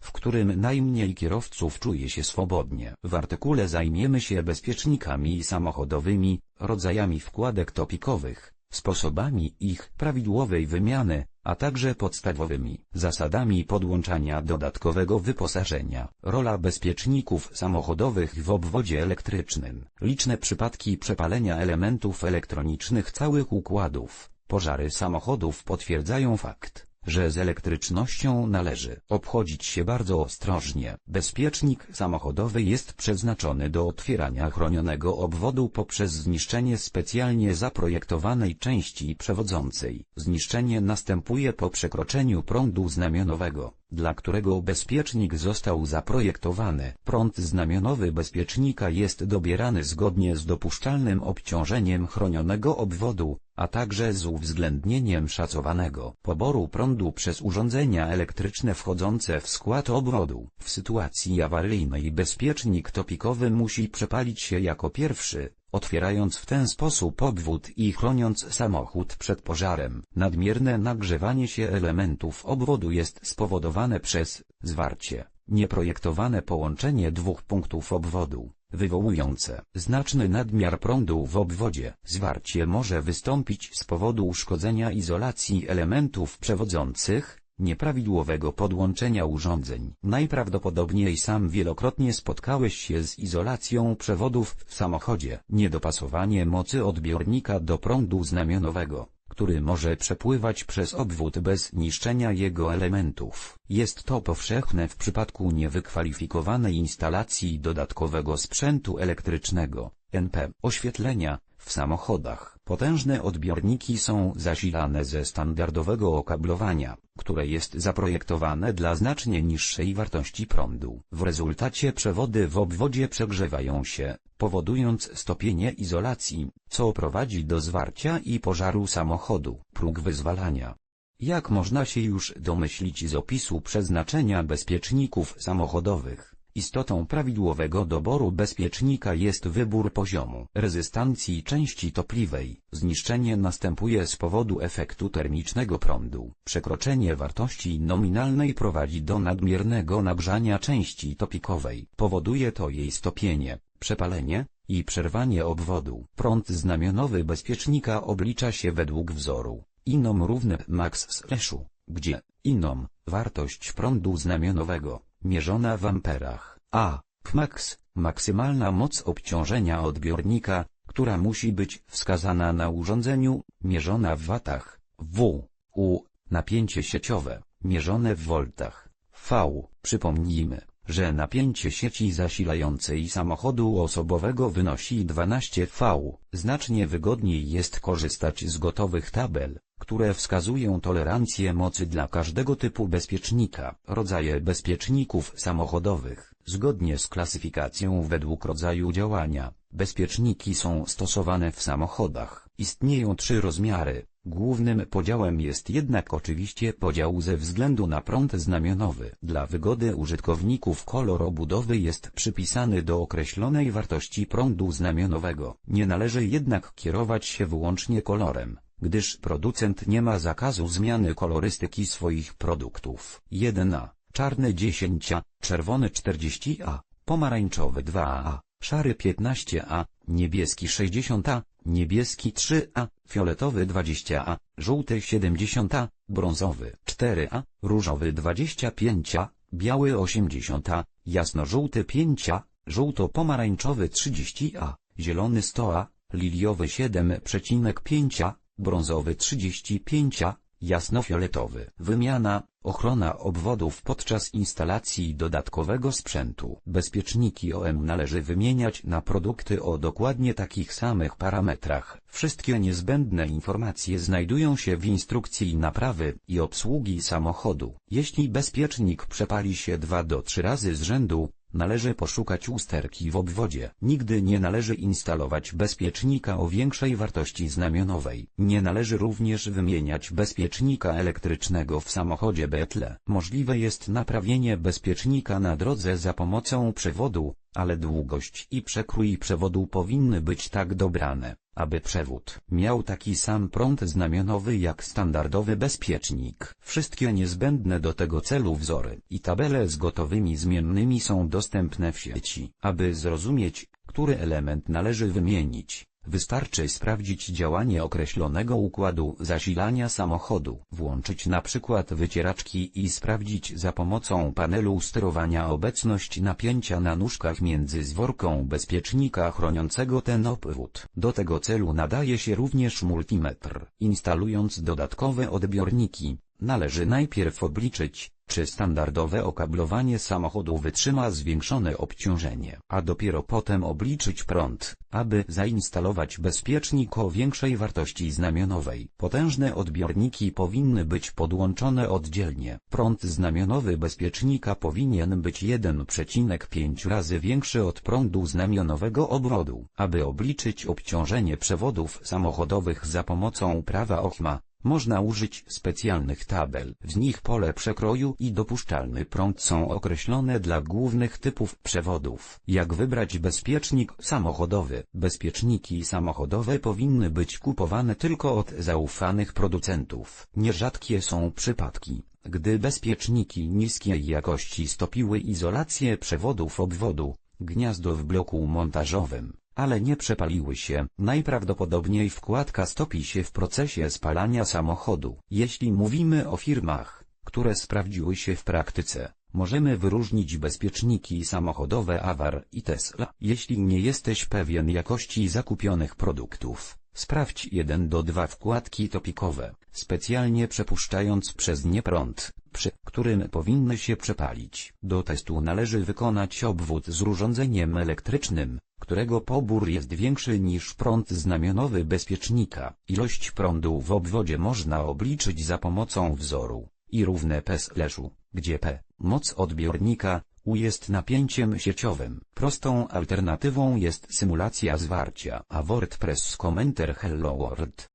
w którym najmniej kierowców czuje się swobodnie. W artykule zajmiemy się bezpiecznikami samochodowymi, rodzajami wkładek topikowych, sposobami ich prawidłowej wymiany, a także podstawowymi zasadami podłączania dodatkowego wyposażenia. Rola bezpieczników samochodowych w obwodzie elektrycznym. Liczne przypadki przepalenia elementów elektronicznych całych układów. Pożary samochodów potwierdzają fakt, że z elektrycznością należy obchodzić się bardzo ostrożnie. Bezpiecznik samochodowy jest przeznaczony do otwierania chronionego obwodu poprzez zniszczenie specjalnie zaprojektowanej części przewodzącej. Zniszczenie następuje po przekroczeniu prądu znamionowego, dla którego bezpiecznik został zaprojektowany. Prąd znamionowy bezpiecznika jest dobierany zgodnie z dopuszczalnym obciążeniem chronionego obwodu, a także z uwzględnieniem szacowanego poboru prądu przez urządzenia elektryczne wchodzące w skład obwodu. W sytuacji awaryjnej bezpiecznik topikowy musi przepalić się jako pierwszy, otwierając w ten sposób obwód i chroniąc samochód przed pożarem. Nadmierne nagrzewanie się elementów obwodu jest spowodowane przez zwarcie, nieprojektowane połączenie dwóch punktów obwodu wywołujące znaczny nadmiar prądu w obwodzie. Zwarcie może wystąpić z powodu uszkodzenia izolacji elementów przewodzących, nieprawidłowego podłączenia urządzeń. Najprawdopodobniej sam wielokrotnie spotkałeś się z izolacją przewodów w samochodzie. Niedopasowanie mocy odbiornika do prądu znamionowego który może przepływać przez obwód bez niszczenia jego elementów. Jest to powszechne w przypadku niewykwalifikowanej instalacji dodatkowego sprzętu elektrycznego, NP, oświetlenia, w samochodach. Potężne odbiorniki są zasilane ze standardowego okablowania, które jest zaprojektowane dla znacznie niższej wartości prądu. W rezultacie przewody w obwodzie przegrzewają się, powodując stopienie izolacji, co prowadzi do zwarcia i pożaru samochodu. Próg wyzwalania. Jak można się już domyślić z opisu przeznaczenia bezpieczników samochodowych, Istotą prawidłowego doboru bezpiecznika jest wybór poziomu rezystancji części topliwej. Zniszczenie następuje z powodu efektu termicznego prądu. Przekroczenie wartości nominalnej prowadzi do nadmiernego nagrzania części topikowej. Powoduje to jej stopienie, przepalenie i przerwanie obwodu. Prąd znamionowy bezpiecznika oblicza się według wzoru inom równy max slashu, gdzie inom, wartość prądu znamionowego, mierzona w amperach, a. Max, maksymalna moc obciążenia odbiornika, która musi być wskazana na urządzeniu, mierzona w watach, W, U, napięcie sieciowe, mierzone w voltach, V. Przypomnijmy, że napięcie sieci zasilającej samochodu osobowego wynosi 12 V. Znacznie wygodniej jest korzystać z gotowych tabel, które wskazują tolerancję mocy dla każdego typu bezpiecznika. Rodzaje bezpieczników samochodowych. Zgodnie z klasyfikacją według rodzaju działania, bezpieczniki są stosowane w samochodach. Istnieją trzy rozmiary. Głównym podziałem jest jednak oczywiście podział ze względu na prąd znamionowy. Dla wygody użytkowników kolor obudowy jest przypisany do określonej wartości prądu znamionowego. Nie należy jednak kierować się wyłącznie kolorem gdyż producent nie ma zakazu zmiany kolorystyki swoich produktów. 1A, czarny 10A, czerwony 40A, pomarańczowy 2A, szary 15A, niebieski 60A, niebieski 3A, fioletowy 20A, żółty 70A, brązowy 4A, różowy 25A, biały 80A, jasnożółty 5A, żółto-pomarańczowy 30A, zielony 100A, liliowy 7,5A, brązowy 35, jasnofioletowy. Wymiana, ochrona obwodów podczas instalacji dodatkowego sprzętu. Bezpieczniki OM należy wymieniać na produkty o dokładnie takich samych parametrach. Wszystkie niezbędne informacje znajdują się w instrukcji naprawy i obsługi samochodu. Jeśli bezpiecznik przepali się 2 do 3 razy z rzędu, Należy poszukać usterki w obwodzie. Nigdy nie należy instalować bezpiecznika o większej wartości znamionowej. Nie należy również wymieniać bezpiecznika elektrycznego w samochodzie Betle. Możliwe jest naprawienie bezpiecznika na drodze za pomocą przewodu, ale długość i przekrój przewodu powinny być tak dobrane, aby przewód miał taki sam prąd znamionowy jak standardowy bezpiecznik. Wszystkie niezbędne do tego celu wzory i tabele z gotowymi zmiennymi są dostępne w sieci. Aby zrozumieć, który element należy wymienić, Wystarczy sprawdzić działanie określonego układu zasilania samochodu, włączyć na przykład wycieraczki i sprawdzić za pomocą panelu sterowania obecność napięcia na nóżkach między zworką bezpiecznika chroniącego ten obwód. Do tego celu nadaje się również multimetr. Instalując dodatkowe odbiorniki, należy najpierw obliczyć, czy standardowe okablowanie samochodu wytrzyma zwiększone obciążenie, a dopiero potem obliczyć prąd, aby zainstalować bezpiecznik o większej wartości znamionowej. Potężne odbiorniki powinny być podłączone oddzielnie. Prąd znamionowy bezpiecznika powinien być 1,5 razy większy od prądu znamionowego obwodu. Aby obliczyć obciążenie przewodów samochodowych za pomocą prawa Ohma, można użyć specjalnych tabel. W nich pole przekroju i dopuszczalny prąd są określone dla głównych typów przewodów. Jak wybrać bezpiecznik samochodowy? Bezpieczniki samochodowe powinny być kupowane tylko od zaufanych producentów. Nierzadkie są przypadki, gdy bezpieczniki niskiej jakości stopiły izolację przewodów obwodu, gniazdo w bloku montażowym ale nie przepaliły się. Najprawdopodobniej wkładka stopi się w procesie spalania samochodu. Jeśli mówimy o firmach, które sprawdziły się w praktyce, możemy wyróżnić bezpieczniki samochodowe Awar i Tesla. Jeśli nie jesteś pewien jakości zakupionych produktów, sprawdź 1 do 2 wkładki topikowe, specjalnie przepuszczając przez nie prąd, przy którym powinny się przepalić. Do testu należy wykonać obwód z urządzeniem elektrycznym, którego pobór jest większy niż prąd znamionowy bezpiecznika. Ilość prądu w obwodzie można obliczyć za pomocą wzoru i równe P slashu, gdzie P, moc odbiornika, U jest napięciem sieciowym. Prostą alternatywą jest symulacja zwarcia, a WordPress Commenter Hello World